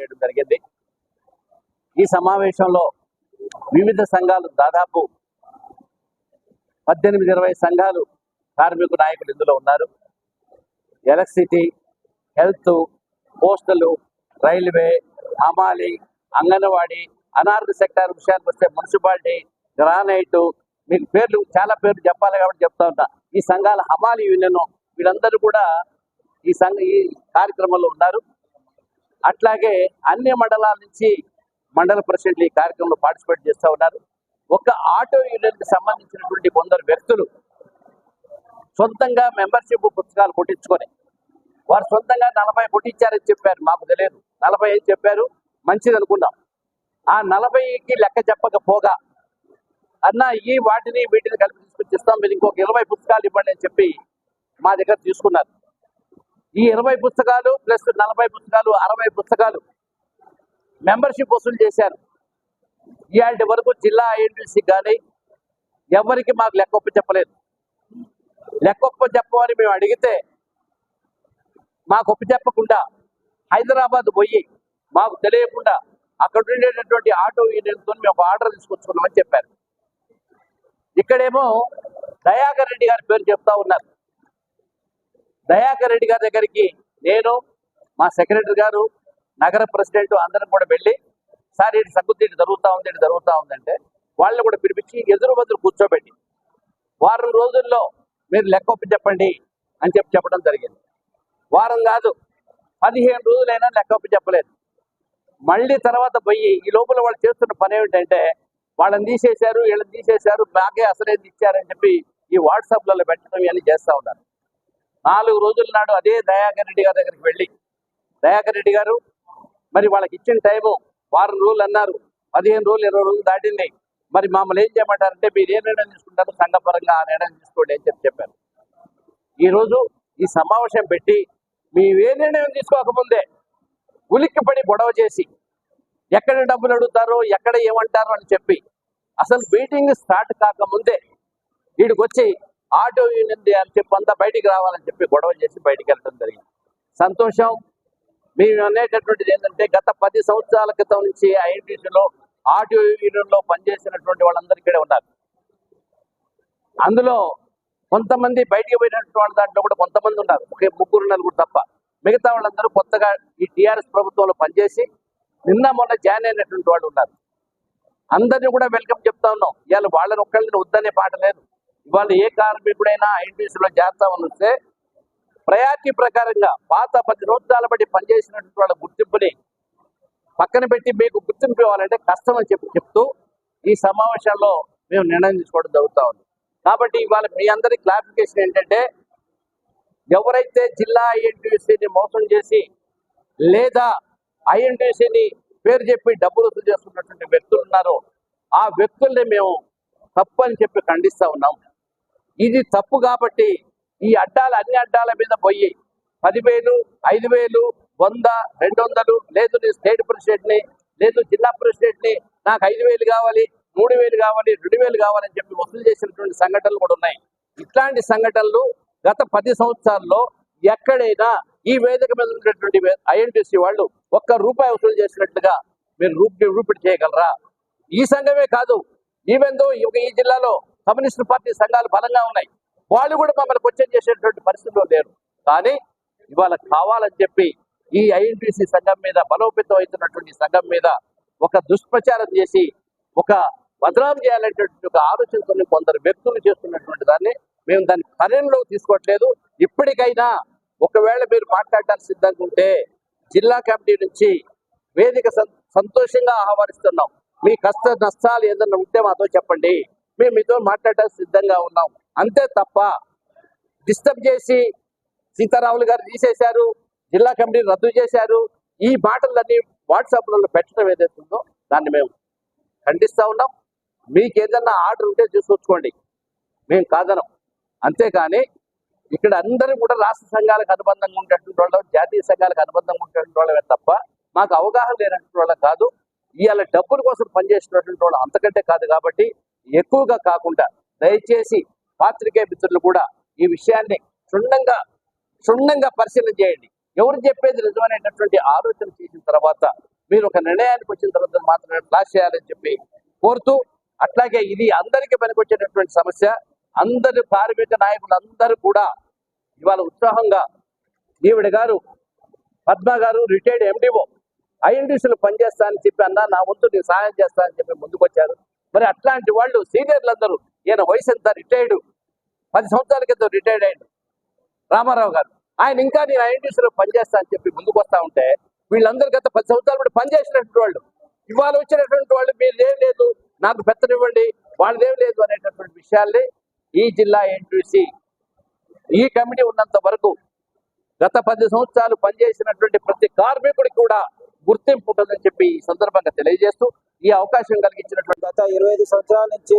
చేయడం జరిగింది. ఈ సమావేశంలో వివిధ సంఘాలు దాదాపు పద్దెనిమిది ఇరవై సంఘాలు కార్మిక నాయకులు ఇందులో ఉన్నారు. ఎలక్ట్రిసిటీ హెల్త్ పోస్టలు రైల్వే హమాలి అంగన్వాడీ అనార్థ సెక్టార్ విషయానికి వస్తే మున్సిపాలిటీ గ్రానైట్ మీకు పేర్లు చాలా పేర్లు చెప్పాలి కాబట్టి చెప్తా ఉంటా. ఈ సంఘాల హమాలి యూనియన్ వీళ్ళందరూ కూడా ఈ సంఘ ఈ కార్యక్రమంలో ఉన్నారు. అట్లాగే అన్ని మండలాల నుంచి మండల ప్రెసిడెంట్లు ఈ కార్యక్రమంలో పార్టిసిపేట్ చేస్తూ ఉన్నారు. ఒక ఆటో యూనియన్కి సంబంధించినటువంటి కొందరు వ్యక్తులు సొంతంగా మెంబర్షిప్ పుస్తకాలు కొట్టించుకొని వారు సొంతంగా నలభై కొట్టించారని చెప్పారు. మాకు తెలియదు. నలభై అని చెప్పారు. మంచిది అనుకున్నాం ఆ నలభైకి లెక్క చెప్పకపోగా అన్న ఈ వాటిని వీటిని కలిపి తీసుకొచ్చి ఇస్తాం. మీరు ఇంకొక ఇరవై పుస్తకాలు ఇవ్వండి అని చెప్పి మా దగ్గర తీసుకున్నారు. ఈ ఇరవై పుస్తకాలు ప్లస్ నలభై పుస్తకాలు అరవై పుస్తకాలు మెంబర్షిప్ వసూలు చేశారు. ఇవాటి వరకు జిల్లా ఐఎన్టీసీ కానీ ఎవరికి మాకు లెక్కొప్ప చెప్పలేదు. లెక్కొప్ప చెప్పమని మేము అడిగితే మాకు ఒప్పు చెప్పకుండా హైదరాబాద్ పోయి మాకు తెలియకుండా అక్కడ ఉండేటటువంటి ఆటో యూనియన్తో మేము ఒక ఆర్డర్ తీసుకొచ్చుకున్నామని చెప్పారు. ఇక్కడేమో దయాకర్ రెడ్డి గారి పేరు చెప్తా ఉన్నారు. దయాకర్ రెడ్డి గారి దగ్గరికి నేను మా సెక్రటరీ గారు నగర ప్రెసిడెంట్ అందరం కూడా వెళ్ళి సార్ ఇటు సంగతి ఇటు జరుగుతూ ఉంది ఇటు జరుగుతూ ఉందంటే వాళ్ళని కూడా పిలిపించి ఎదురు బదులు కూర్చోబెట్టి వారం రోజుల్లో మీరు లెక్క ఒప్పి చెప్పండి అని చెప్పి చెప్పడం జరిగింది. వారం కాదు పదిహేను రోజులైనా లెక్క ఒప్పి చెప్పలేదు. మళ్ళీ తర్వాత పోయి ఈ లోపల వాళ్ళు చేస్తున్న పని ఏమిటంటే వాళ్ళని తీసేశారు వీళ్ళని తీసేశారు మాకే అసలేదు ఇచ్చారని చెప్పి ఈ వాట్సాప్లలో పెట్టడం ఇవన్నీ చేస్తూ ఉన్నారు. నాలుగు రోజుల నాడు అదే దయాకర్ రెడ్డి గారి దగ్గరికి వెళ్ళి దయాకర్ రెడ్డి గారు మరి వాళ్ళకి ఇచ్చిన టైము వారం రోజులు అన్నారు. పదిహేను రోజులు ఇరవై రోజులు దాటింది. మరి మమ్మల్ని ఏం చేయమంటారంటే మీరు ఏ నిర్ణయం తీసుకుంటారు సంఘపరంగా ఆ నిర్ణయం తీసుకోండి అని చెప్పి చెప్పారు. ఈరోజు ఈ సమావేశం పెట్టి మేము ఏ నిర్ణయం తీసుకోకముందే ఉలిక్కిపడి గొడవ చేసి ఎక్కడ డబ్బులు అడుగుతారో ఎక్కడ ఏమంటారో అని చెప్పి అసలు మీటింగ్ స్టార్ట్ కాకముందే వీడికి వచ్చి ఆటో యూనియన్ అని చెప్పి అంతా బయటికి రావాలని చెప్పి గొడవ చేసి బయటికి వెళ్ళడం జరిగింది. సంతోషం మేము అనేటటువంటిది ఏంటంటే గత పది సంవత్సరాల క్రితం నుంచి ఐఎన్టీసీలో ఆటో యూనియన్లో పనిచేసినటువంటి వాళ్ళందరూ ఇక్కడే ఉన్నారు. అందులో కొంతమంది బయటికి పోయినటువంటి వాళ్ళ దాంట్లో కూడా కొంతమంది ఉన్నారు. ఒకే ముగ్గురు నలుగురు తప్ప. మిగతా వాళ్ళందరూ కొత్తగా ఈ టీఆర్ఎస్ ప్రభుత్వంలో పనిచేసి నిన్న మొన్న జాయిన్ అయినటువంటి వాళ్ళు ఉన్నారు. అందరినీ కూడా వెల్కమ్ చెప్తా ఉన్నాం. ఇవాళ వాళ్ళని ఒక్కళ్ళని వద్దనే పాట లేదు. ఇవాళ ఏ కార్మికుడైనా ఐఎన్టీసీలో చేస్తామని వస్తే ప్రయారిటీ ప్రకారంగా పాత పది రోజుల బట్టి పనిచేసినటువంటి వాళ్ళ గుర్తింపుని పక్కన పెట్టి మీకు గుర్తింపు ఇవ్వాలంటే కష్టం అని చెప్పి చెప్తూ ఈ సమావేశంలో మేము నిర్ణయం తీసుకోవడం జరుగుతూ ఉంది. కాబట్టి ఇవాళ మీ అందరి క్లారిఫికేషన్ ఏంటంటే ఎవరైతే జిల్లా ఐఎన్టీసీని మోసం చేసి లేదా ఐఎన్టీసీని పేరు చెప్పి డబ్బులు వసూలు చేస్తున్నటువంటి వ్యక్తులు ఉన్నారో ఆ వ్యక్తుల్ని మేము తప్పు అని చెప్పి ఖండిస్తూ ఉన్నాం. ఇది తప్పు కాబట్టి ఈ అడ్డాలు అన్ని అడ్డాల మీద పోయి పదివేలు ఐదు వేలు వంద రెండు వందలు లేదు నేను స్టేట్ ప్రెసిడెంట్ని లేదు జిల్లా ప్రెసిడెంట్ని నాకు ఐదు వేలు కావాలి మూడు వేలు కావాలి రెండు వేలు కావాలని చెప్పి వసూలు చేసినటువంటి సంఘటనలు కూడా ఉన్నాయి. ఇట్లాంటి సంఘటనలు గత పది సంవత్సరాల్లో ఎక్కడైనా ఈ వేదిక మీద ఉన్నటువంటి ఐఎన్టీసీ వాళ్ళు ఒక్క రూపాయి వసూలు చేసినట్లుగా మీరు రూపి రూపిడి చేయగలరా? ఈ సంఘమే కాదు ఈవెన్ దో ఈ జిల్లాలో కమ్యూనిస్ట్ పార్టీ సంఘాలు బలంగా ఉన్నాయి. వాళ్ళు కూడా మమ్మల్ని క్వశ్చన్ చేసేటువంటి పరిస్థితిలో లేరు. కానీ ఇవాళ కావాలని చెప్పి ఈ ఐఎన్టీసీ సంఘం మీద బలోపేతం అవుతున్నటువంటి సంఘం మీద ఒక దుష్ప్రచారం చేసి ఒక బదనాం చేయాలనేటువంటి ఒక ఆలోచనతో కొందరు వ్యక్తులు చేస్తున్నటువంటి దాన్ని మేము దాన్ని పరిణంలోకి తీసుకోవట్లేదు. ఇప్పటికైనా ఒకవేళ మీరు మాట్లాడడానికి సిద్ధంగా ఉంటే జిల్లా కమిటీ నుంచి వేదిక సంతోషంగా ఆహ్వానిస్తున్నాం. మీ కష్ట నష్టాలు ఏదన్నా ఉంటే మాతో చెప్పండి. మేము మీతో మాట్లాడడానికి సిద్ధంగా ఉన్నాం. అంతే తప్ప డిస్టర్బ్ చేసి సీతారాములు గారు తీసేశారు జిల్లా కమిటీ రద్దు చేశారు ఈ మాటలన్నీ వాట్సాప్లలో పెట్టడం ఏదైతుందో దాన్ని మేము ఖండిస్తూ ఉన్నాం. మీకు ఏదన్నా ఆర్డర్ ఉంటే చూసుకొచ్చుకోండి. మేము కాదనం. అంతేకాని ఇక్కడ అందరూ కూడా రాష్ట్ర సంఘాలకు అనుబంధంగా ఉండేటువంటి వాళ్ళం జాతీయ సంఘాలకు అనుబంధంగా ఉండేటువంటి వాళ్ళమే తప్ప మాకు అవగాహన లేనటువంటి వాళ్ళం కాదు. ఇవాళ డబ్బుల కోసం పనిచేసినటువంటి వాళ్ళు అంతకంటే కాదు కాబట్టి ఎక్కువగా కాకుండా దయచేసి పాత్రికేయ మిత్రులు కూడా ఈ విషయాన్ని క్షుణ్ణంగా క్షుణ్ణంగా పరిశీలన చేయండి. ఎవరు చెప్పేది నిజమైనటువంటి ఆలోచన చేసిన తర్వాత మీరు ఒక నిర్ణయానికి వచ్చిన తర్వాత మాత్రమే క్లాస్ చేయాలని చెప్పి కోరుతూ అట్లాగే ఇది అందరికీ పనికొచ్చేటటువంటి సమస్య. అందరి కార్మిక నాయకులు అందరూ కూడా ఇవాళ ఉత్సాహంగా ఈవిడ గారు పద్మ గారు రిటైర్డ్ ఎండిఓ ఐఎన్టీసీలు పనిచేస్తా అని చెప్పి అన్నా నా వంతు నేను సహాయం చేస్తానని చెప్పి ముందుకొచ్చారు. మరి అట్లాంటి వాళ్ళు సీనియర్లు అందరూ ఈయన వయసు ఎంత? రిటైర్డ్. పది సంవత్సరాల క్రితం రిటైర్డ్ అయ్యాడు. రామారావు గారు. ఆయన ఇంకా నేను ఐఎన్టీసీలో పనిచేస్తా అని చెప్పి ముందుకు వస్తా ఉంటే వీళ్ళందరూ గత పది సంవత్సరాలు కూడా పనిచేసినటువంటి వాళ్ళు. ఇవాళ వచ్చినటువంటి వాళ్ళు మీరు ఏం లేదు. నాకు పెత్తనివ్వండి వాళ్ళదేం లేదు అనేటటువంటి విషయాల్ని ఈ జిల్లా ఎన్టీసీ ఈ కమిటీ ఉన్నంత వరకు గత పది సంవత్సరాలు పనిచేసినటువంటి ప్రతి కార్మికుడికి కూడా గుర్తింపు ఉంటుందని చెప్పి ఈ సందర్భంగా తెలియజేస్తూ ఈ అవకాశం కలిగించినటువంటి గత ఇరవై ఐదు సంవత్సరాల నుంచి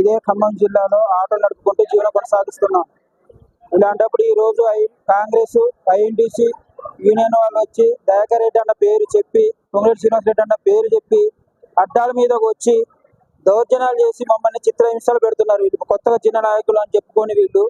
ఇదే ఖమ్మం జిల్లాలో ఆటోలు నడుపుకుంటూ జీవనం కొనసాగిస్తున్నాం. ఇలాంటప్పుడు ఈ రోజు ఐ కాంగ్రెస్ ఐఎన్టీసీ యూనియన్ వాళ్ళు వచ్చి దయాకర్ రెడ్డి అన్న పేరు చెప్పి పొంగులేటి శ్రీనివాస్ రెడ్డి అన్న పేరు చెప్పి అడ్డాల మీదకు వచ్చి దౌర్జన్యాలు చేసి మమ్మల్ని చిత్రహింసలు పెడుతున్నారు. వీళ్ళు కొత్తగా చిన్న నాయకులు అని చెప్పుకొని వీళ్ళు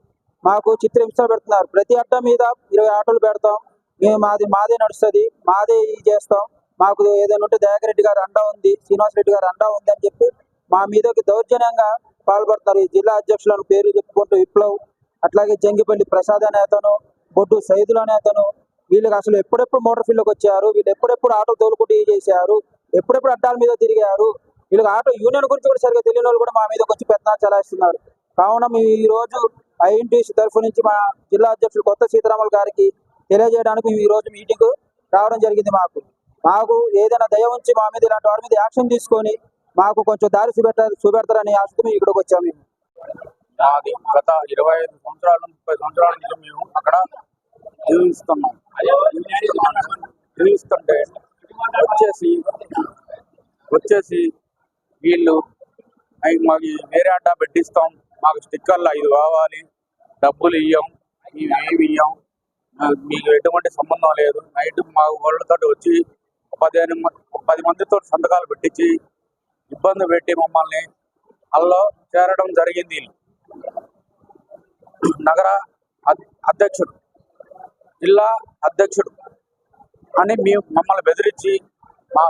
మాకు చిత్రహింసలు పెడుతున్నారు. ప్రతి అడ్డ మీద ఇరవై ఆటోలు పెడతాం. మేము మాది మాదే నడుస్తుంది. మాదే ఇది చేస్తాం. మాకు ఏదైనా ఉంటే దయాకరెడ్డి గారు అండా ఉంది శ్రీనివాస్ రెడ్డి గారు అండా ఉంది అని చెప్పి మా మీదకి దౌర్జన్యంగా పాల్పడుతున్నారు. ఈ జిల్లా అధ్యక్షులను పేరు చెప్పుకుంటూ విప్లవ్ అట్లాగే జంగిపల్లి ప్రసాద్ అనే అతను బొడ్డు సైదులు అనే అతను వీళ్ళకి అసలు ఎప్పుడెప్పుడు మోటార్ ఫీల్డ్కి వచ్చారు వీళ్ళు ఎప్పుడెప్పుడు ఆటో తోలుకుంటూ ఇది చేశారు ఎప్పుడెప్పుడు అడ్డాల మీద తిరిగారు వీళ్ళకి ఆటో యూనియన్ గురించి కూడా సరిగ్గా తెలియని వాళ్ళు కూడా మా మీద కొంచెం పెత్తనాలు చలాయిస్తున్నారు. కావున మేము ఈ రోజు ఐఎన్టీసీ తరఫు నుంచి మా జిల్లా అధ్యక్షులు కొత్త సీతారాములు గారికి తెలియజేయడానికి ఈ రోజు మీటింగ్ రావడం జరిగింది మాకు. మాకు ఏదైనా దయ ఉంచి మా మీద ఇలాంటి వారి మీద యాక్షన్ తీసుకొని మాకు కొంచెం దారి చూపెట్టారు చూపెడతారని ఆశతో మేము ఇక్కడికి వచ్చాము మేము. నాది గత ఇరవై ఐదు సంవత్సరాలు ముప్పై సంవత్సరాల నుంచి మేము అక్కడ జీవిస్తున్నాం జీవిస్తుంటే వచ్చేసి వచ్చేసి వీళ్ళు మాకు వేరే అడ్డా పెట్టిస్తాం. మాకు స్టిక్కర్లు ఐదు కావాలి. డబ్బులు ఇయ్యం. ఇవి ఏమి ఇయ్యం. మీకు ఎటువంటి సంబంధం లేదు. నైట్ మా వాళ్ళతో వచ్చి పదిహేను పది మందితో సంతకాలు పెట్టించి ఇబ్బంది పెట్టి మమ్మల్ని అల్లో చేరడం జరిగింది నగర అద్- అధ్యక్షుడు జిల్లా అధ్యక్షుడు అని మేము మమ్మల్ని బెదిరించి మా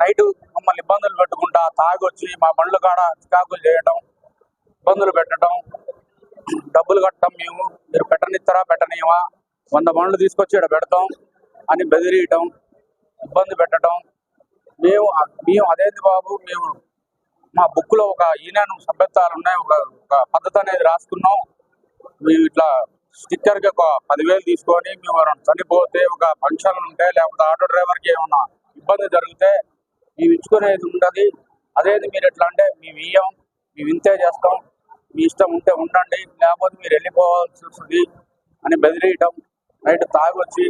నైట్ మమ్మల్ని ఇబ్బందులు పెట్టుకుంటా తాగొచ్చి మా బండ్లు కాడ చికాకులు చేయడం ఇబ్బందులు పెట్టడం డబ్బులు కట్టడం మేము మీరు పెట్టనిస్తారా పెట్టనీయమా? వంద బండ్లు తీసుకొచ్చి ఇక్కడ పెడతాం అని బెదిరియటం ఇబ్బంది పెట్టడం మేము మేము అదేంది బాబు మేము మా బుక్లో ఒక యూనియన్ సభ్యత్వాలు ఉన్నాయి ఒక ఒక పద్ధతి అనేది రాసుకున్నాం. మేము ఇట్లా స్టిక్కర్కి ఒక పదివేలు తీసుకొని మేము చనిపోతే ఒక ఫంక్షన్ ఉంటే లేకపోతే ఆటో డ్రైవర్కి ఏమన్నా ఇబ్బంది జరిగితే మేము ఇచ్చుకునేది ఉండదు. అదేది మీరు ఎట్లా అంటే మేము ఇయ్యం మేము ఇంతే చేస్తాం. మీ ఇష్టం ఉంటే ఉండండి లేకపోతే మీరు వెళ్ళిపోవాల్సి వస్తుంది అని బెదిరియటం. నైట్ తాగొచ్చి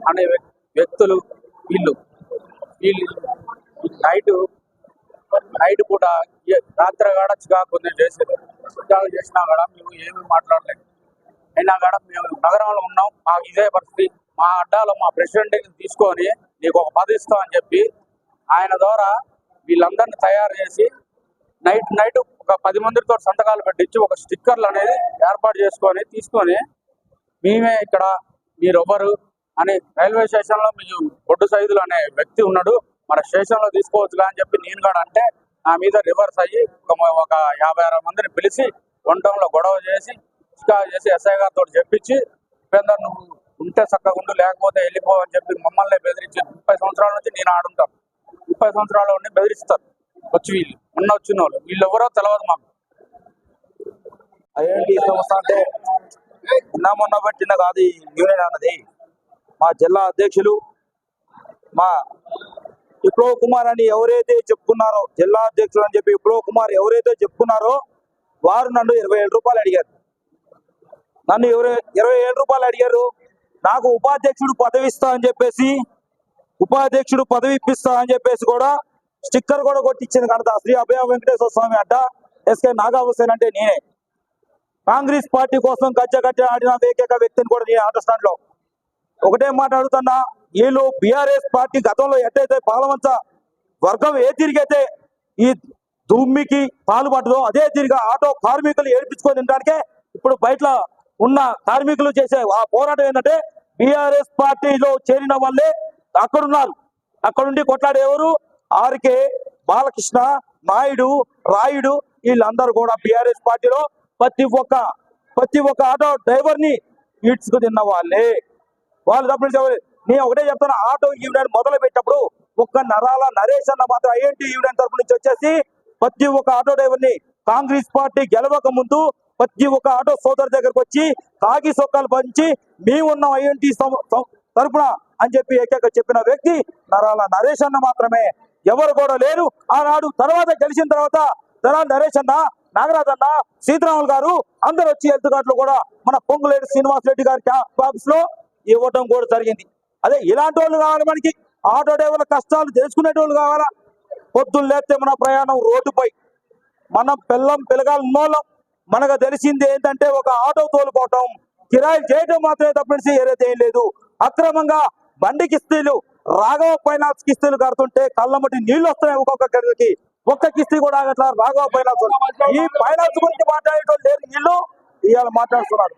అనే వ్యక్తులు వీళ్ళు. వీళ్ళు నైట్ నైట్ పూట రాత్రి కాడ చికాకు చేసేది. చికాకు చేసినా కూడా మేము ఏమీ మాట్లాడలేదు. అయినా కూడా మేము నగరంలో ఉన్నాం. మాకు ఇదే పరిస్థితి. మా అడ్డాలో మా ప్రెసిడెంట్ని తీసుకొని నీకు ఒక పది ఇస్తాం అని చెప్పి ఆయన ద్వారా వీళ్ళందరినీ తయారు చేసి నైట్ నైట్ ఒక పది మందితో సంతకాలు పెట్టించి ఒక స్టిక్కర్లు అనేది ఏర్పాటు చేసుకొని తీసుకొని మేమే ఇక్కడ మీరెవ్వరు అని రైల్వే స్టేషన్లో మీకు బొడ్డు సైదులు అనే వ్యక్తి ఉన్నాడు. మన స్టేషన్లో తీసుకోవచ్చుగా అని చెప్పి నేను కూడా అంటే నా మీద రివర్స్ అయ్యి ఒక యాభై అరవై మందిని పిలిచి వంటంలో గొడవ చేసి చికా చేసి ఎస్ఐ గారితో చెప్పించి ఉపేందర్ నువ్వు ఉంటే చక్కగా ఉండు లేకపోతే వెళ్ళిపో అని చెప్పి మమ్మల్ని బెదిరించి ముప్పై సంవత్సరాల నుంచి నేను ఆడుంటాను. ముప్పై సంవత్సరాల ఉండి బెదిరిస్తారు. వచ్చి వీళ్ళు మొన్న వచ్చిన వాళ్ళు వీళ్ళు ఎవరో తెలియదు మాకు. ఐఎన్టీ సంస్థ అంటే నిన్న మొన్న పెట్టిన కాదు ఈ యూనియన్ అన్నది. మా జిల్లా అధ్యక్షులు మా విప్లవ్ కుమార్ అని ఎవరైతే చెప్పుకున్నారో జిల్లా అధ్యక్షులు అని చెప్పి విప్లవ్ కుమార్ ఎవరైతే చెప్పుకున్నారో వారు నన్ను ఇరవై ఏడు రూపాయలు అడిగారు. నన్ను ఇరవై ఇరవై ఏడు రూపాయలు అడిగారు. నాకు ఉపాధ్యక్షుడు పదవి ఇస్తా అని చెప్పేసి ఉపాధ్యక్షుడు పదవి ఇప్పిస్తా అని చెప్పేసి కూడా స్టిక్కర్ కూడా కొట్టించింది కనుక శ్రీ అభయ వెంకటేశ్వర స్వామి అడ్డ ఎస్కే నాగా హుసేన్ అంటే నేనే. కాంగ్రెస్ పార్టీ కోసం గజ్జ ఆడిన ఏకైక వ్యక్తిని కూడా నేను ఆటో స్టాండ్లో ఒకటే మాట్లాడుతున్నా వీళ్ళు బీఆర్ఎస్ పార్టీ గతంలో ఎట్టయితే పాలవంచ వర్గం ఏ తిరిగైతే ఈ దుమ్మికి పాల్పడదో అదే తిరిగి ఆటో కార్మికులు ఏడిపించుకొని తినడానికే ఇప్పుడు బయట ఉన్న కార్మికులు చేసే ఆ పోరాటం ఏంటంటే బీఆర్ఎస్ పార్టీలో చేరిన వాళ్ళే అక్కడున్నారు. అక్కడుండి కొట్లాడేవారు ఆర్కే బాలకృష్ణ నాయుడు రాయుడు వీళ్ళందరూ కూడా బీఆర్ఎస్ పార్టీలో ప్రతి ఒక్క ప్రతి ఒక్క ఆటో డ్రైవర్ని ఈడ్చుకు తిన్న వాళ్ళే వాళ్ళు. తప్పుడు నేను ఒకటే చెప్తాను ఆటో యూనియన్ మొదలు పెట్టినప్పుడు ఒక్క నరాల నరేష్ అన్న మాత్రం ఐఎన్టీ యూనియన్ తరపు నుంచి వచ్చేసి ప్రతి ఒక్క ఆటో డ్రైవర్ని కాంగ్రెస్ పార్టీ గెలవక ముందు ప్రతి ఒక్క ఆటో సోదరు దగ్గరకు వచ్చి కాగి సొక్కలు పంచి మేమున్నాం ఐఎన్టీ తరపున అని చెప్పి ఏకైక చెప్పిన వ్యక్తి నరాల నరేష్ అన్న మాత్రమే. ఎవరు కూడా లేరు. ఆనాడు తర్వాత గెలిచిన తర్వాత నరాల నరేష్ అన్న నాగరాజ్ అన్న సీతారాములు గారు అందరు వచ్చి హెల్త్ కార్డులు కూడా మన పొంగులేటి శ్రీనివాస్ రెడ్డి గారి క్యాంప్ ఆఫీస్లో ఇవ్వటం కూడా జరిగింది. అదే ఇలాంటి వాళ్ళు కావాలి మనకి. ఆటో డ్రైవర్ల కష్టాలు తెలుసుకునేటోళ్ళు కావాలా? పొద్దున్న లేస్తే మన ప్రయాణం రోడ్డుపై. మనం పిల్లం పిల్లగాలు మూలం మనకు తెలిసింది ఏంటంటే ఒక ఆటో తోలుకోవటం కిరాయిలు చేయటం మాత్రమే తప్పించి ఏదైతే ఏం లేదు. అక్రమంగా బండి కిస్తీలు రాఘవ ఫైనాన్స్ కిస్తీలు కడుతుంటే కళ్ళమటి నీళ్ళు వస్తున్నాయి ఒక్కొక్క గడికి ఒక్క కిస్తీ కూడా ఆగట్లా రాఘవ ఫైనాన్స్. ఈ ఫైనాన్స్ గురించి మాట్లాడేటోళ్ళు లేరు వీళ్ళు ఇవాళ మాట్లాడుతున్నారు.